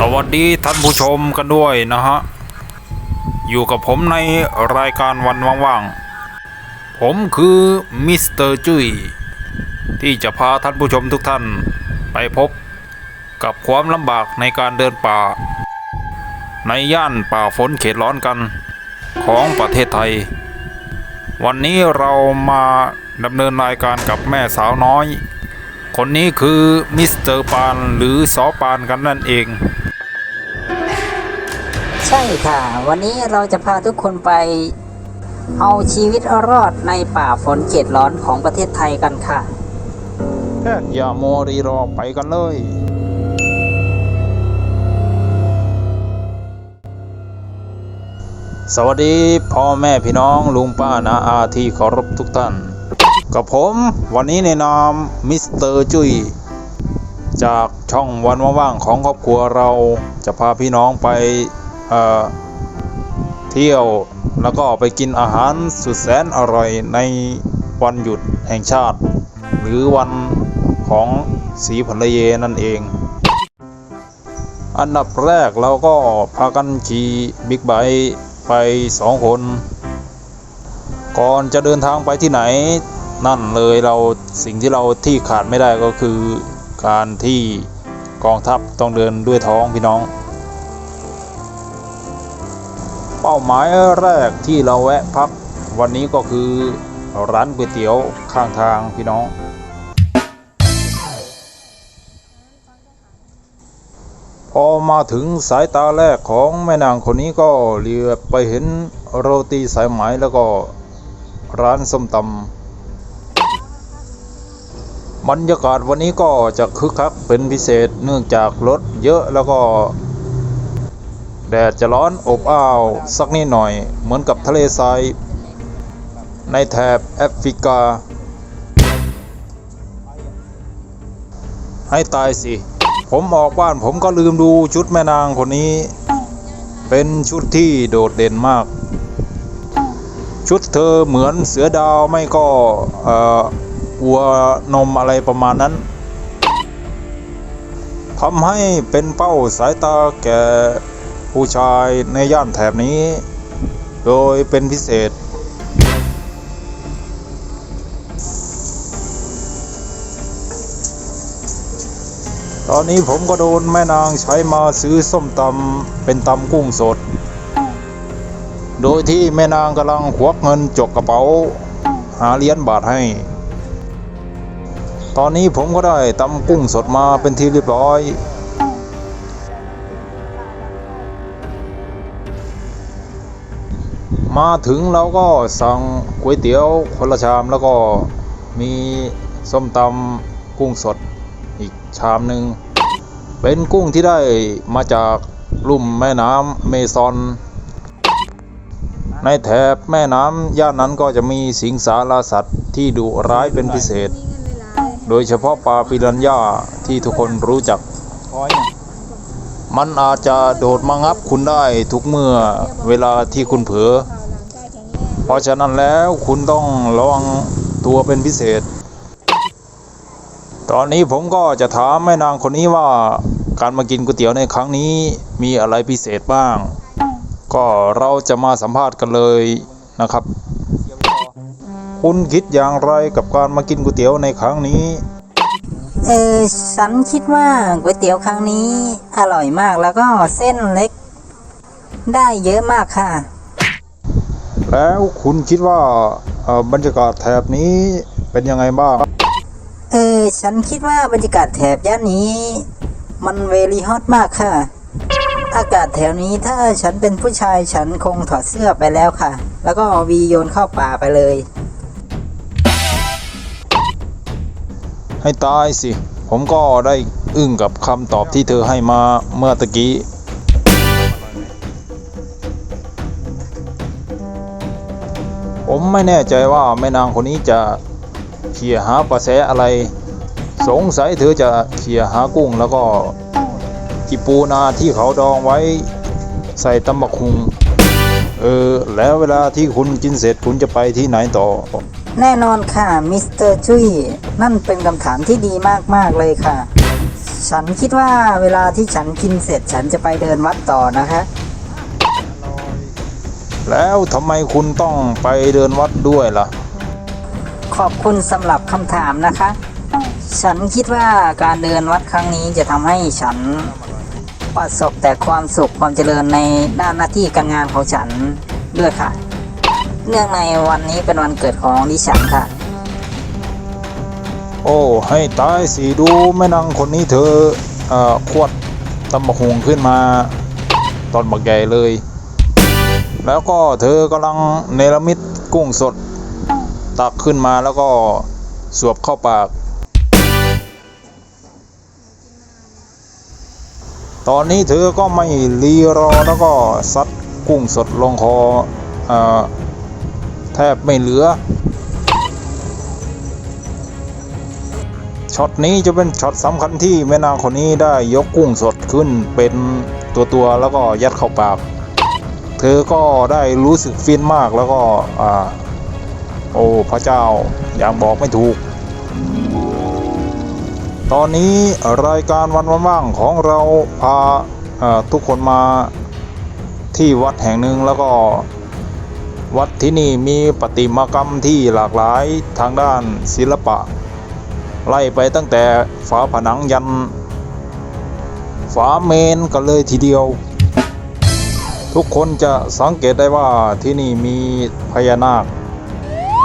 สวัสดีท่านผู้ชมกันด้วยนะฮะ อยู่กับผมในรายการวันว่างๆ ผมคือมิสเตอร์จุ้ยที่จะพาท่านผู้ชมทุกท่านไปพบกับความลำบากในการเดินป่า ในย่านป่าฝนเขตร้อนกันของประเทศไทย วันนี้เรามาดำเนินรายการกับแม่สาวน้อย คนนี้คือมิสเตอร์ปานหรือสอปานกันนั่นเอง ใช่ค่ะ วันนี้เราจะพาทุกคนไปเอาชีวิตรอดในป่าฝนเขตร้อนของประเทศไทยกันค่ะ อย่าโมวรีรอไปกันเลย สวัสดีพ่อแม่พี่น้องลุงป้านาอาที่เคารพทุกท่าน กับผมวันนี้ในนามมิสเตอร์จุย้ยจากช่องวันว่างๆของครอบครัวเราจะพาพี่น้องไป เที่ยวแล้วก็ไปกินอาหารสุดแสนอร่อยในวันหยุดแห่งชาติ หรือวันของสีพลเยนั่นเอง อันดับแรกเราก็พากันขี่บิ๊กไบค์ไปสองคน ก่อนจะเดินทางไปที่ไหน นั่นเลยเราสิ่งที่เราที่ขาดไม่ได้ก็คือการที่กองทัพต้องเดินด้วยท้องพี่น้อง เป้าหมายแรกที่เราแวะพักวันนี้ก็คือร้านก๋วยเตี๋ยวข้างทางพี่น้อง พอมาถึงสายตาแรกของแม่นางคนนี้ก็เหลือไปเห็นโรตีสายไหมแล้วก็ร้านส้มตำบรรยากาศวันนี้ก็จะคึกคักเป็นพิเศษเนื่องจากรถเยอะแล้วก็ แดดจะร้อนอบอ้าว สักนิดหน่อย เหมือนกับทะเลทรายในแถบแอฟริกา ให้ตายสิ ผมออกบ้านผมก็ลืมดูชุดแม่นางคนนี้ เป็นชุดที่โดดเด่นมาก ชุดเธอเหมือนเสือดาวไม่ก็อัวนมอะไรประมาณนั้นทำให้เป็นเป้าสายตาแก่ ผู้ชายในย่านแถบนี้ โดยเป็นพิเศษ ตอนนี้ผมก็โดนแม่นางใช้มาซื้อส้มตำเป็นตำกุ้งสด โดยที่แม่นางกำลังควักเงินจกกระเป๋า หาเหรียญบาทให้ ตอนนี้ผมก็ได้ตำกุ้งสดมาเป็นที่เรียบร้อย มาถึงเราก็สั่งก๋วยเตี๋ยวคนละชามแล้วก็มีส้มตำกุ้งสดอีกชามหนึ่งเป็นกุ้งที่ได้มาจากลุ่มแม่น้ำเมซอน ในแถบแม่น้ำย่านนั้นก็จะมีสิงสารสัตว์ที่ดุร้ายเป็นพิเศษ โดยเฉพาะปลาปิรันย่าที่ทุกคนรู้จัก มันอาจจะโดดมางับคุณได้ทุกเมื่อเวลาที่คุณเผลอ เพราะฉะนั้นแล้วคุณต้องระวังตัวเป็นพิเศษ ตอนนี้ผมก็จะถามแม่นางคนนี้ว่าการมากินก๋วยเตี๋ยวในครั้งนี้มีอะไรพิเศษบ้าง ก็เราจะมาสัมภาษณ์กันเลยนะครับ คุณคิดอย่างไรกับการมากินก๋วยเตี๋ยวในครั้งนี้ เออฉันคิดว่าก๋วยเตี๋ยวครั้งนี้อร่อยมากแล้วก็เส้นเล็ก ได้เยอะมากค่ะ แล้วคุณคิดว่าเอ่อบรรยากาศแถบนี้เป็นยังไงบ้าง เออฉันคิดว่าบรรยากาศแถบย่านนี้ มันเวลีฮอตมากค่ะ อากาศแถวนี้ถ้าฉันเป็นผู้ชายฉันคงถอดเสื้อไปแล้วค่ะ แล้วก็วีโยนเข้าป่าไปเลย ให้ตายสิ ผมก็ได้อึ้งกับคำตอบที่เธอให้มาเมื่อตะกี้ ผมไม่แน่ใจว่าแม่นางคนนี้จะเขี่ยหาปลาแสอะไร สงสัยเธอจะเขี่ยหากุ้งแล้วก็กีปูนาที่เขาดองไว้ใส่ตำบักคุงเออ แล้วเวลาที่คุณกินเสร็จคุณจะไปที่ไหนต่อ แน่นอนค่ะมิสเตอร์จุ้ยนั่นเป็นคำถามที่ดีมากๆเลยค่ะ ฉันคิดว่าเวลาที่ฉันกินเสร็จฉันจะไปเดินวัดต่อนะคะ แล้วทำไมคุณต้องไปเดินวัดด้วยล่ะ ขอบคุณสำหรับคำถามนะคะ ฉันคิดว่าการเดินวัดครั้งนี้จะทำให้ฉันประสบแต่ความสุขความเจริญในด้านหน้าที่การงานของฉันด้วยค่ะ เนื่องในวันนี้เป็นวันเกิดของดิฉันค่ะ โอ้ ให้ตายสิดูแม่นางคนนี้เธอเอ่อขวดตำบกหงขึ้นมา ตอนบักใหญ่เลย แล้วก็เธอกำลังเนรมิตกุ้งสด ตักขึ้นมาแล้วก็สวบเข้าปาก ตอนนี้เธอก็ไม่รีรอแล้วก็ซัดกุ้งสดลงคออแทบไม่เหลือ ช็อตนี้จะเป็นช็อตสำคัญที่แม่นางคนนี้ได้ยกกุ้งสดขึ้นเป็นตัวๆแล้วก็ยัดเข้าปาก เธอก็ได้รู้สึกฟินมากแล้วก็อ่าโอ้พระเจ้าอย่างบอกไม่ถูก ตอนนี้รายการวันว่างของเราพาาทุกคนมาที่วัดแห่งหนึ่งแล้วก็วัดที่นี่มีประติมากรรมที่หลากหลายทางด้านศิลปะ ไล่ไปตั้งแต่ฝาผนังยัน ฝาเมนกันเลยทีเดียว ทุกคนจะสังเกตได้ว่าที่นี่มีพญานาค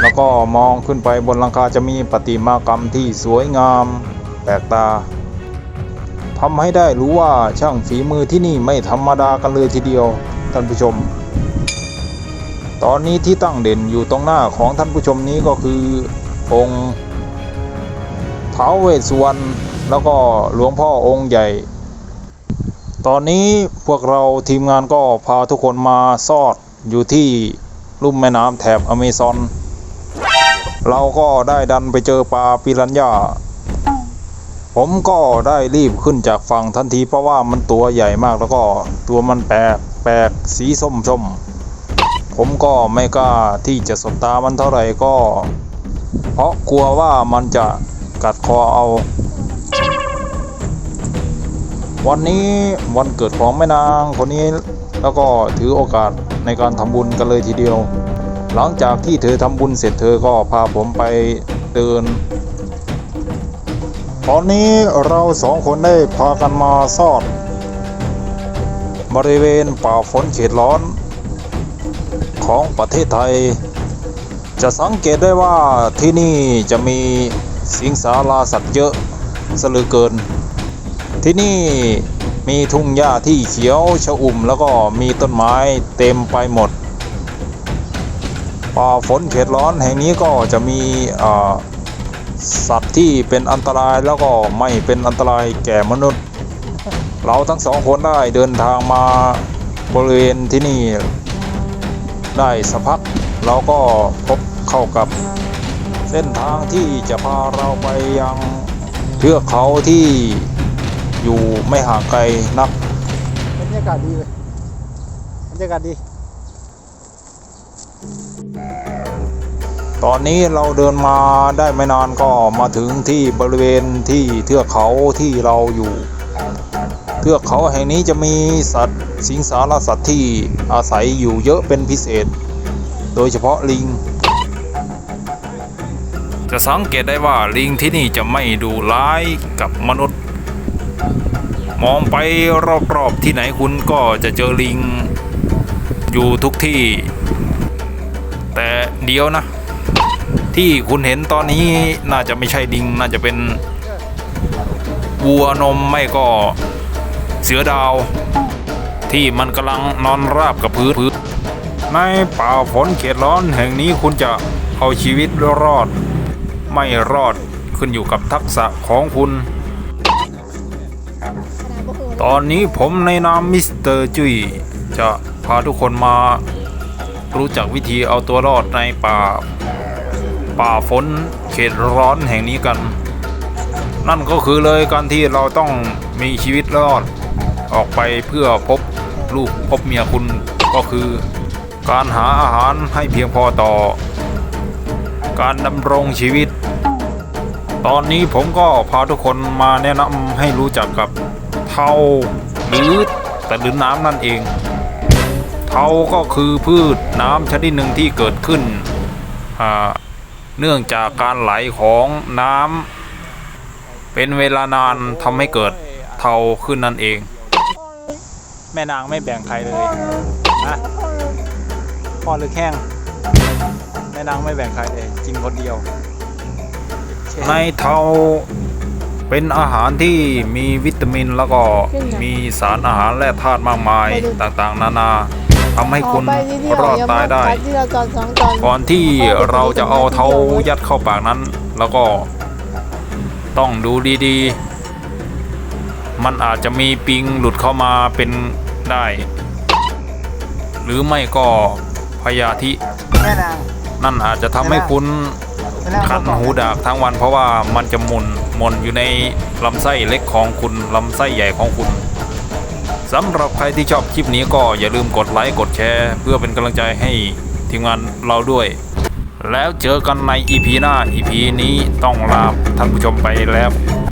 แล้วก็มองขึ้นไปบนหลังคาจะมีประติมากรรมที่สวยงามแปลกตาทำให้ได้รู้ว่าช่างฝีมือที่นี่ไม่ธรรมดากันเลยทีเดียวท่านผู้ชม ตอนนี้ที่ตั้งเด่นอยู่ตรงหน้าของท่านผู้ชมนี้ก็คือองค์ท้าวเวสสุวรรณแล้วก็หลวงพ่อองค์ใหญ่ ตอนนี้พวกเราทีมงานก็พาทุกคนมาซอดอยู่ที่ลุ่มแม่น้ำแถบอเมซอน เราก็ได้ดันไปเจอปลาปิรันย่า ผมก็ได้รีบขึ้นจากฝั่งทันทีเพราะว่ามันตัวใหญ่มากแล้วก็ตัวมันแปลกแปลกสีส้มส้มผมก็ไม่กล้าที่จะสบตามันเท่าไหร่ก็ เพราะกลัวว่ามันจะกัดคอเอา วันนี้วันเกิดของแม่นางคนนี้แล้วก็ถือโอกาสในการทำบุญกันเลยทีเดียว หลังจากที่เธอทำบุญเสร็จเธอก็พาผมไปเดิน ตอนนี้เราสองคนได้พากันมาซอด บริเวณป่าฝนเขตร้อน ของประเทศไทย จะสังเกตได้ว่าที่นี่จะมีสิงสาราสัตว์เยอะสลือเกิน ที่นี่มีทุ่งหญ้าที่เขียวชอุ่มแล้วก็มีต้นไม้เต็มไปหมดป่าฝนเขตร้อนแห่งนี้ก็จะมีสัตว์ที่เป็นอันตรายแล้วก็ไม่เป็นอันตรายแก่มนุษย์ เราทั้งสองคนได้เดินทางมาบริเวณที่นี่ได้สักพักเราก็พบเข้ากับเส้นทางที่จะพาเราไปยังเทือกเขาที่ อยู่ไม่ห่างไกลนักบรรยากาศดีเลยบรรยากาศดี ตอนนี้เราเดินมาได้ไม่นานก็มาถึงที่บริเวณที่เทือกเขาที่เราอยู่ เทือกเขาแห่งนี้จะมีสัตว์สิงสารสัตว์ที่อาศัยอยู่เยอะเป็นพิเศษ โดยเฉพาะลิงจะสังเกตได้ว่าลิงที่นี่จะไม่ดูร้ายกับมนุษย์ มองไปรอบๆที่ไหนคุณก็จะเจอลิง อยู่ทุกที่ แต่เดียวนะ ที่คุณเห็นตอนนี้น่าจะไม่ใช่ลิง น่าจะเป็นวัวนมไม่ก็เสือดาว ที่มันกำลังนอนราบกับพื้นในป่าฝนเขตร้อนแห่งนี้คุณจะเอาชีวิตรอด ไม่รอดขึ้นอยู่กับทักษะของคุณ ตอนนี้ผมในนามมิสเตอร์จุยจะพาทุกคนมารู้จักวิธีเอาตัวรอดในป่า ป่าฝนเขตร้อนแห่งนี้กัน นั่นก็คือเลยการที่เราต้องมีชีวิตรอด ออกไปเพื่อพบลูกพบเมียคุณก็คือการหาอาหารให้เพียงพอต่อ การดำรงชีวิต ตอนนี้ผมก็พาทุกคนมาแนะนำให้รู้จักกับเทาหรือแต่หรือน้ำนั่นเอง เทาก็คือพืชน้ำชนิดหนึ่งที่เกิดขึ้น เนื่องจากการไหลของน้ำเป็นเวลานานทำให้เกิดเทาขึ้นนั่นเอง แม่นางไม่แบ่งใครเลยนะพ่อหรือแข้งแม่นางไม่แบ่งใครเลยกินคนเดียว ในเทาเป็นอาหารที่มีวิตามินแล้วก็มีสารอาหารและธาตุมากมายต่างๆ นานาทำให้คุณไปที่เดียวรอดตายได้งม่ที่เราตอนสองตอนก่อนที่เราจะเอาเทายัดเข้าปากนั้น แล้วก็ต้องดูดีๆ มันอาจจะมีปิงหลุดเข้ามาเป็นได้ หรือไม่ก็พยาธิแม่นางนั่นอาจจะทำให้คุณแม่นาง คันหูดากทั้งวันเพราะว่ามันจะหมุนหมนอยู่ในลำไส้เล็กของคุณลำไส้ใหญ่ของคุณสำหรับใครที่ชอบคลิปนี้ก็อย่าลืมกดไลค์กดแชร์ เพื่อเป็นกำลังใจให้ทีมงานเราด้วย แล้วเจอกันใน EP หน้า EP นี้ต้องลาท่านผู้ชมไปแล้ว